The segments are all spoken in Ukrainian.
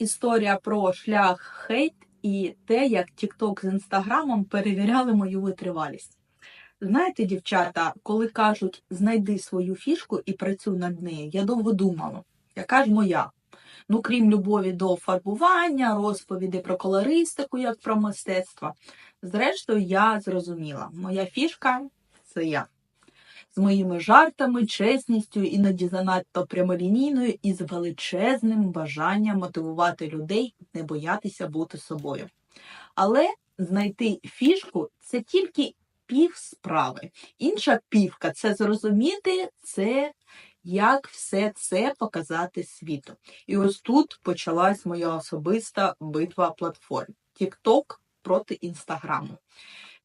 історія про шлях хейт і те, як TikTok з інстаграмом перевіряли мою витривалість. Знаєте, дівчата, коли кажуть знайди свою фішку і працюй над нею, я довго думала, яка ж моя? Ну, крім любові до фарбування, розповіді про колористику, як про мистецтво. Зрештою, я зрозуміла, моя фішка це я. З моїми жартами, чесністю, іноді занадто прямолінійною і з величезним бажанням мотивувати людей не боятися бути собою. Але знайти фішку це тільки пів справи. Інша півка це зрозуміти це, як все це показати світу. І ось тут почалась моя особиста битва платформ TikTok проти Інстаграму.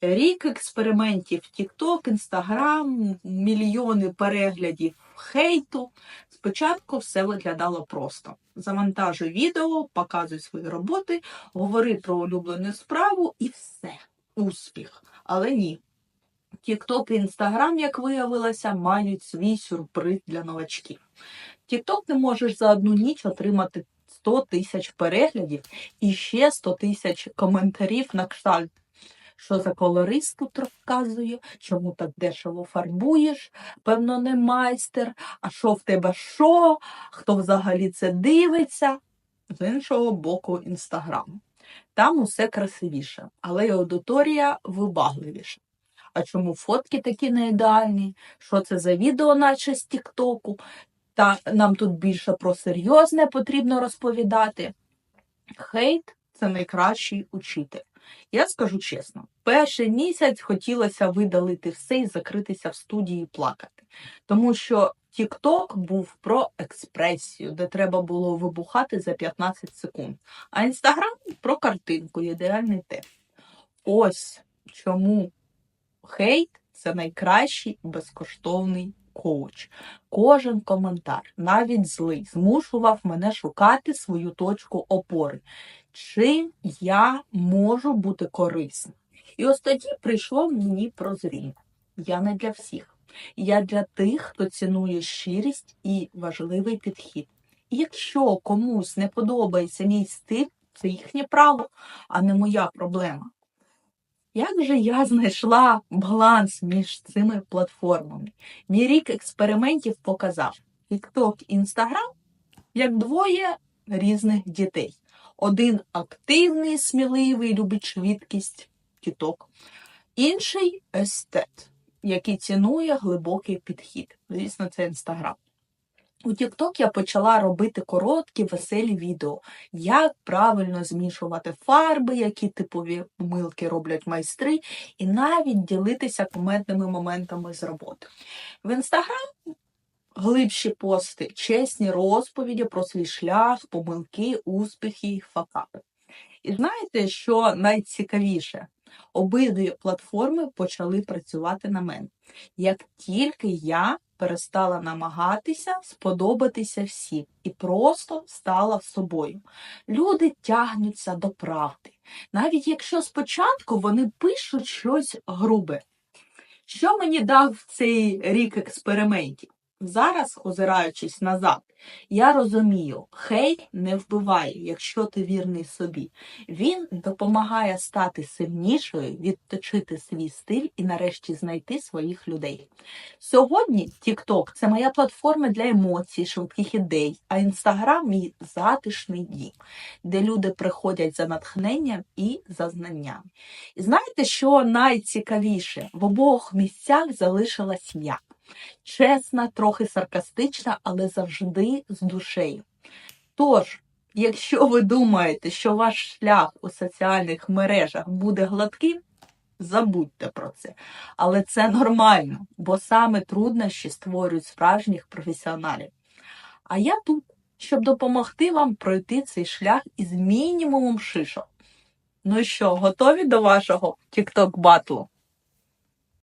Рік експериментів TikTok, Instagram, мільйони переглядів хейту. Спочатку все виглядало просто. Завантажуй відео, показуй свої роботи, говори про улюблену справу і все. Успіх. Але ні. TikTok і Instagram, як виявилося, мають свій сюрприз для новачків. TikTok не можеш за одну ніч отримати 100 тисяч переглядів і ще 100 тисяч коментарів на кшталт. Що за колорист тут розказує, чому так дешево фарбуєш, певно, не майстер, а що в тебе що, хто взагалі це дивиться. З іншого боку, інстаграм. Там усе красивіше, але й аудиторія вибагливіша. А чому фотки такі не ідеальні? Що це за відео, наче з Тіктоку? Та нам тут більше про серйозне потрібно розповідати. Хейт це найкращий учитель. Я скажу чесно, перший місяць хотілося видалити все і закритися в студії і плакати. Тому що TikTok був про експресію, де треба було вибухати за 15 секунд. А Instagram про картинку, ідеальний текст. Ось чому хейт це найкращий безкоштовний коуч. Кожен коментар, навіть злий, змушував мене шукати свою точку опори. Чим я можу бути корисним? І ось тоді прийшло мені прозріння. Я не для всіх. Я для тих, хто цінує щирість і важливий підхід. Якщо комусь не подобається мій стиль, це їхнє право, а не моя проблема. Як же я знайшла баланс між цими платформами? Мій рік експериментів показав TikTok і Instagram як двоє різних дітей. Один активний, сміливий, любить швидкість TikTok, інший естет, який цінує глибокий підхід. Звісно, це Instagram. У TikTok я почала робити короткі, веселі відео, як правильно змішувати фарби, які типові помилки роблять майстри, і навіть ділитися кумедними моментами з роботи. В Instagram глибші пости, чесні розповіді про свій шлях, помилки, успіхи, факапи. І знаєте, що найцікавіше? Обидві платформи почали працювати на мене. Як тільки я перестала намагатися сподобатися всім і просто стала собою. Люди тягнуться до правди, навіть якщо спочатку вони пишуть щось грубе. Що мені дав цей рік експериментів? Зараз, озираючись назад, я розумію, хейт не вбиває, якщо ти вірний собі. Він допомагає стати сильнішою, відточити свій стиль і нарешті знайти своїх людей. Сьогодні TikTok – це моя платформа для емоцій, швидких ідей, а Instagram – мій затишний дім, де люди приходять за натхненням і за знаннями. І знаєте, що найцікавіше? В обох місцях залишилась я. Чесна, трохи саркастична, але завжди з душею. Тож, якщо ви думаєте, що ваш шлях у соціальних мережах буде гладким, забудьте про це. Але це нормально, бо саме труднощі створюють справжніх професіоналів. А я тут, щоб допомогти вам пройти цей шлях із мінімумом шишок. Ну що, готові до вашого TikTok батлу?